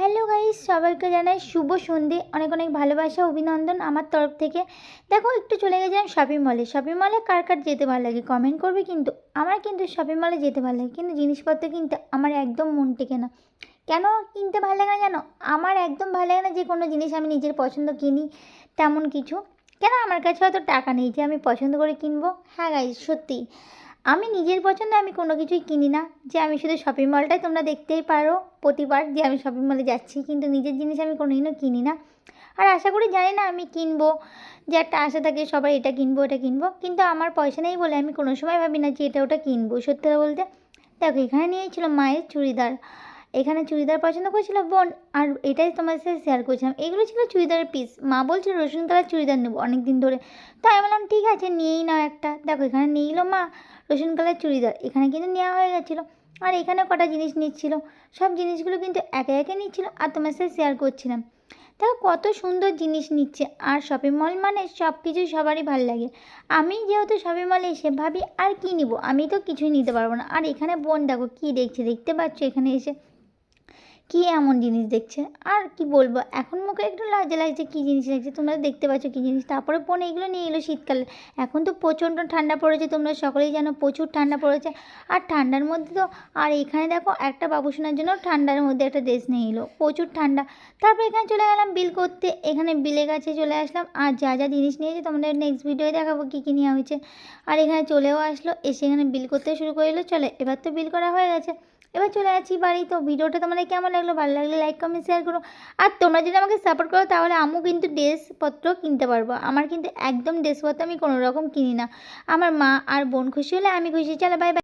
Hello guys সবাইকে জানাই শুভ সন্ধে। অনেক অনেক ভালোবাসা, অভিনন্দন আমার তরফ থেকে। দেখো, একটু চলে গেছিলাম শপিং মলে শপিং মলে কার কার যেতে ভালো লাগে? কমেন্ট করবে কিন্তু, আমার কিন্তু শপিং মলে যেতে ভালো লাগে। কিন্তু জিনিসপত্র কিনতে আমার একদম মন টেকে না। কেন কিনতে ভালো লাগে না জানো? আমার একদম ভালো লাগে না যে কোনো জিনিস আমি নিজের পছন্দ কিনি, তেমন কিছু। কেন? আমার কাছে অত টাকা নেই যে আমি পছন্দ করে কিনবো। হ্যাঁ গাইস সত্যি আমি নিজের পছন্দে আমি কোনো কিছুই কিনি না। যে আমি শুধু শপিং মলটাই তোমরা দেখতেই পারো প্রতিবার যে আমি শপিং মলে যাচ্ছি, কিন্তু নিজের জিনিস আমি কোনোদিনও কিনি না। আর আশা করি জানি না আমি কিনবো, যে একটা আশা থাকে সবাই এটা কিনবো এটা কিনবো, কিন্তু আমার পয়সা নেই বলে আমি কোনো সময় ভাবি না যে এটা ওটা কিনবো সত্যি বলতে। দেখো এখানে নিয়েছিল মায়ের চুড়িদার। এখানে চুড়িদার পছন্দ করেছিল বোন, আর এটাই তোমার সাথে শেয়ার করছিলাম। এগুলো ছিল চুড়িদারের পিস মা বলছিল রসুন কালার চুড়িদার নেব অনেক দিন ধরে। তাই আমি বললাম, ঠিক আছে, নিয়েই নাও একটা। দেখো, এখানে নিয়ে এলো মা রসুন কালার চুড়িদার। এখানে কিন্তু নেওয়া হয়ে গেছিল। আর এখানে কটা জিনিস নিচ্ছিল। সব জিনিসগুলো কিন্তু একে একে নিচ্ছিল আর তোমার সাথে শেয়ার করছিলাম। দেখো, কত সুন্দর জিনিস নিচ্ছে। আর শপিং মল মানে সব কিছুই সবারই ভালো লাগে। আমি যেহেতু শপিং মলে এসে ভাবি, আর কি নিব? আমি তো কিছুই নিতে পারব না। আর এখানে বোন, দেখো, কী দেখছে? দেখতে পাচ্ছ এখানে এসে। কী এমন জিনিস দেখছে? আর কি বলব? এখন মুখে একটু লজ্জা লাগছে কী জিনিস লাগছে তোমরা দেখতে পাচ্ছ কী জিনিস? তারপরে বোন এগুলো নিয়ে এলো শীতকালে। এখন তো প্রচণ্ড ঠান্ডা পড়েছে, তোমরা সকলেই জানো প্রচুর ঠান্ডা পড়েছে। আর ঠান্ডার মধ্যে তো, আর এখানে দেখো একটা বাবুসোনার জন্য ঠান্ডার মধ্যে একটা ড্রেস নিয়ে এলো। প্রচুর ঠান্ডা। তারপর এখানে চলে গেলাম বিল করতে। এখানে বিলের কাছে চলে আসলাম। আর যা যা জিনিস নিয়েছে তোমাদের নেক্সট ভিডিওয়ে দেখাবো কী কী নেওয়া হয়েছে। আর এখানে চলেও আসলো। এসে এখানে বিল করতে শুরু করে এলো। চলে, এবার তো বিল করা হয়ে গেছে। এবার চলে যাচ্ছি বাড়ি। তো ভিডিওটা তোমাদের কেমন লাগল, ভালো লাগলে লাইক কমেন্ট শেয়ার করো। আর তোমরা যদি আমাকে সাপোর্ট করো, তাহলে আমিও কিন্তু ড্রেসপত্র কিনতে পারব। আমার কিন্তু একদম ড্রেসপত্র আমি কোনোরকম কিনি না। আমার মা আর বোন খুশি হলে আমি খুশি। চলো বাই বাই